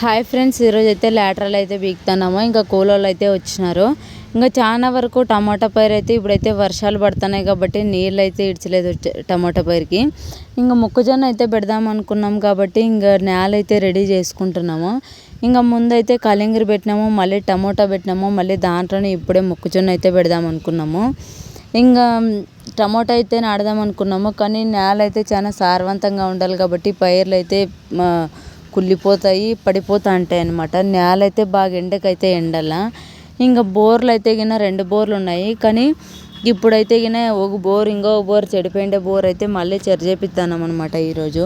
Hi friends ఈరోజు అయితే lateral అయితే బీకుతున్నాము ఇంకా కూలోళ్ళు అయితే వచ్చినారు. ఇంకా చాలా వరకు టమాటా పైరు అయితే ఇప్పుడైతే వర్షాలు పడుతున్నాయి కాబట్టి నీళ్ళు అయితే ఇడ్చలేదు వచ్చే- టమాటా పైరుకి. ఇంకా మొక్కజొన్న అయితే పెడదాం అనుకున్నాం కాబట్టి ఇంకా నేల అయితే రెడీ చేసుకుంటున్నాము. ఇంకా ముందైతే కలింగిరి పెట్టినాము మళ్ళీ టమోటా పెట్టినాము మళ్ళీ దాంట్లోనే ఇప్పుడే మొక్కజొన్న అయితే పెడదాం అనుకున్నాము. ఇంకా టమోటా అయితే నాడదాం అనుకున్నాము కానీ నేల అయితే చాలా సారవంతంగా ఉండాలి కాబట్టి పైర్లు అయితే మా, కుళ్ళిపోతాయి పడిపోతూ ఉంటాయి అన్నమాట. నేల అయితే బాగా ఎండకైతే ఎండాల. ఇంకా బోర్లు అయితే గిన రెండు బోర్లు ఉన్నాయి కానీ ఇప్పుడైతే గిన ఒక బోర్ ఇంకో బోర్ చెడిపోయిండే బోర్ అయితే మళ్ళీ చెరిచేపిద్దాం అనమాట ఈరోజు.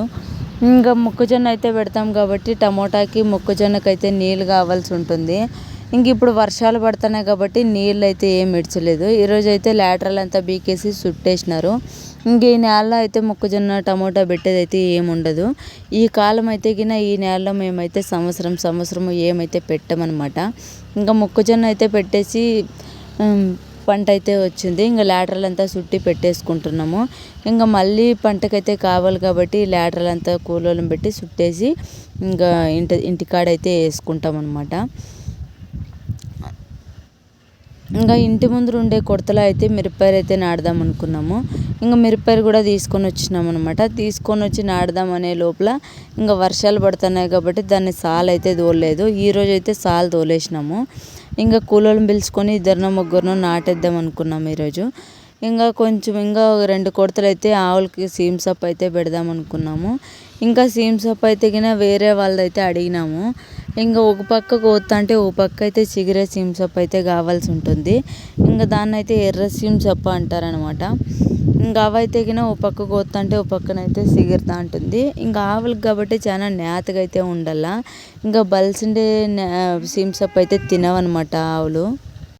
ఇంకా మొక్కజొన్న అయితే పెడతాం కాబట్టి టమోటాకి మొక్కజొన్నకి అయితే నీళ్ళు కావాల్సి ఉంటుంది. ఇంక ఇప్పుడు వర్షాలు పడుతున్నాయి కాబట్టి నీళ్ళు అయితే ఏం ఇడ్చలేదు ఈరోజు అయితే లాటరల్ అంతా బీకేసి చుట్టేసినారు ఇంక ఈ నేలలో అయితే మొక్కజొన్న టమోటా పెట్టేది అయితే ఏమి ఉండదు. ఈ కాలం అయితే గిన ఈ నేలలో మేమైతే సంవత్సరం సంవత్సరం ఏమైతే పెట్టమన్నమాట ఇంకా మొక్కజొన్న అయితే పెట్టేసి పంట అయితే వచ్చింది. ఇంకా లాటరల్ అంతా చుట్టి పెట్టేసుకుంటున్నాము. ఇంకా మళ్ళీ పంటకైతే కావాలి కాబట్టి లాటరల్ అంతా కూలోళ్ళని పెట్టి చుట్టేసి ఇంకా ఇంటి ఇంటికాడైతే వేసుకుంటాం అనమాట ఇంకా ఇంటి ముందు ఉండే కొడతలో అయితే మిరపకాయలు అయితే నాడదాం అనుకున్నాము. ఇంకా మిరపకాయలు కూడా తీసుకొని వచ్చినాం అనమాట తీసుకొని వచ్చి నాడదాం అనే లోపల ఇంకా వర్షాలు పడుతున్నాయి కాబట్టి దాన్ని సాల్ అయితే తోలలేదు. ఈ రోజు అయితే సాల్ తోలేసినాము. ఇంకా కూలోళ్ళని పిలుచుకొని ఇద్దరినో ముగ్గురినో నాటేద్దాం అనుకున్నాం ఈరోజు ఇంకా కొంచెం ఇంకా ఒక రెండు కొడతలు అయితే ఆవులకి సీమ్ సప్ అయితే పెడదాం అనుకున్నాము. ఇంకా సీమ్ సప్ అయితే గిన వేరే వాళ్ళదైతే అడిగినాము. ఇంకా ఒక పక్క కోత అంటే ఒక పక్క అయితే చిగురే సీమ్ సప్ అయితే కావాల్సి ఉంటుంది. ఇంకా దాన్ని అయితే ఎర్ర సీమ్ సప్ప అంటారనమాట. ఇంకా అవైతే గిన ఒక పక్క కోత అంటే ఓ పక్కనైతే సిగురుతా ఉంటుంది. ఇంకా ఆవులకు కాబట్టి చాలా నేతగా అయితే ఉండాల ఇంకా బలిసిండే సీమ్ సప్ అయితే తినవన్నమాట ఆవులు.